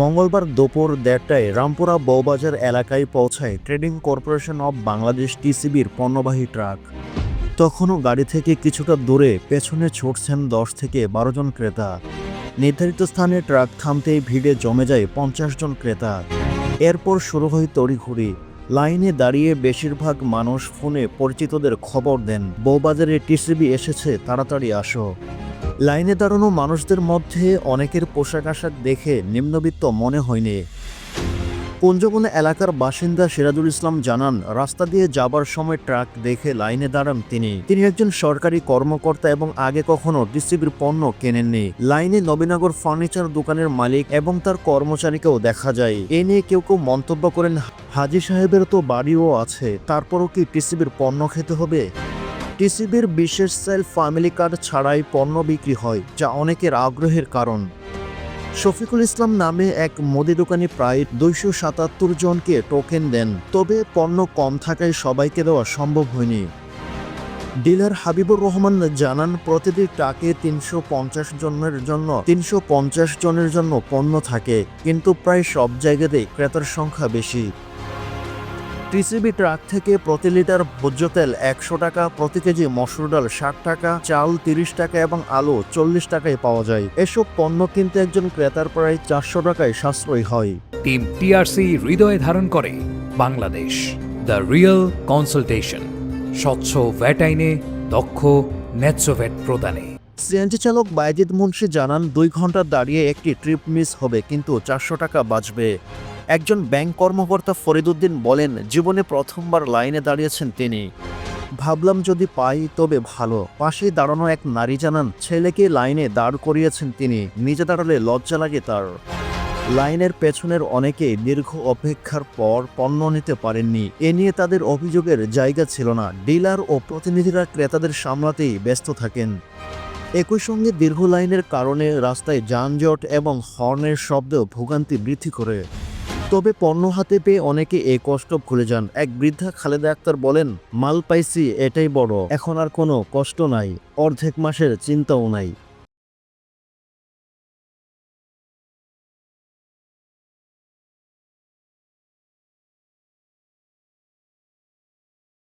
মঙ্গলবার দুপুর দেড়টায় রামপুরা বৌবাজার এলাকায় পৌঁছায় ট্রেডিং কর্পোরেশন অব বাংলাদেশ টিসিবির পণ্যবাহী ট্রাক। তখনও গাড়ি থেকে কিছুটা দূরে পেছনে ছুটছেন দশ থেকে বারো জন ক্রেতা। নির্ধারিত স্থানে ট্রাক থামতেই ভিড়ে জমে যায় পঞ্চাশ জন ক্রেতা। এরপর শুরু হয় তড়িঘড়ি। লাইনে দাঁড়িয়ে বেশিরভাগ মানুষ ফোনে পরিচিতদের খবর দেন। বৌবাজারে টিসিবি এসেছে, তাড়াতাড়ি আসো। লাইনে দাঁড়ানো মানুষদের মধ্যে অনেকের পোশাক আশাক দেখে নিম্নবিত্ত মনে হয়নি। কুঞ্জবন এলাকার বাসিন্দা সিরাজুল ইসলাম জানান, রাস্তা দিয়ে যাবার সময় ট্রাক দেখে লাইনে দাঁড়ান তিনি। তিনি একজন সরকারি কর্মকর্তা এবং আগে কখনো ডিসিবির পণ্য কেনেননি। লাইনে নবীনগর ফার্নিচার দোকানের মালিক এবং তার কর্মচারীকেও দেখা যায়। এ নিয়ে কেউ কেউ মন্তব্য করেন, হাজি সাহেবের তো বাড়িও আছে, তারপরও কি টিসিবির পণ্য খেতে হবে? টিসিবির বিশেষ সেল ফ্যামিলি কার্ড ছাড়াই পণ্য বিক্রি হয়, যা অনেকের আগ্রহের কারণ। শফিকুল ইসলাম নামে এক মুদি দোকানি প্রায় দুইশো সাতাত্তর জনকে টোকেন দেন, তবে পণ্য কম থাকায় সবাইকে দেওয়া সম্ভব হয়নি। ডিলার হাবিবুর রহমান জানান প্রতিটি ট্রাকে তিনশো পঞ্চাশ জনের জন্য তিনশো পঞ্চাশ জনের জন্য পণ্য থাকে, কিন্তু প্রায় সব জায়গাতেই ক্রেতার সংখ্যা বেশি। টিসিবি ট্রাক থেকে প্রতি লিটার ভোজ্য তেল একশো টাকা, প্রতি কেজি মসুর ডাল ষাট টাকা, চাল তিরিশ টাকা এবং আলু চল্লিশ টাকায় পাওয়া যায়। এসব পণ্য কিনতে একজন ক্রেতার প্রায় চারশো টাকায় সাশ্রয় হয়। টিম টিআরসি হৃদয়ে ধারণ করে বাংলাদেশ, দ্য রিয়েল কনসালটেশন, স্বচ্ছ ভ্যাট আইনে দক্ষ ন্যায্য ভ্যাট প্রদানে। সিএনজি চালক বাইজিদ মুন্সি জানান, দুই ঘণ্টা দাঁড়িয়ে একটি ট্রিপ মিস হবে, কিন্তু চারশো টাকা বাঁচবে। একজন ব্যাংক কর্মকর্তা ফরিদুদ্দিন বলেন, জীবনে প্রথমবার লাইনে দাঁড়িয়েছেন তিনি। ভাবলাম যদি পাই, তবে ভালো। পাশে দাঁড়ানো এক নারী জানান, ছেলেকে লাইনে দাঁড় করিয়েছেন তিনি, নিজে দাঁড়ালে লজ্জা লাগে তার। লাইনের পেছনের অনেকে দীর্ঘ অপেক্ষার পর পণ্য নিতে পারেননি। এ নিয়ে তাদের অভিযোগের জায়গা ছিল না। ডিলার ও প্রতিনিধিরা ক্রেতাদের সামলাতেই ব্যস্ত থাকেন। একই সঙ্গে দীর্ঘ লাইনের কারণে রাস্তায় যানজট এবং হর্নের শব্দ ভোগান্তি বৃদ্ধি করে। তবে পণ্য হাতে পেয়ে অনেকে এই কষ্ট ভুলে যান। এক বৃদ্ধা খালেদা আক্তার বলেন, মাল পাইছি, এটাই বড়। এখন আর কোনো কষ্ট নাই। অর্ধেক মাসের চিন্তাও নাই।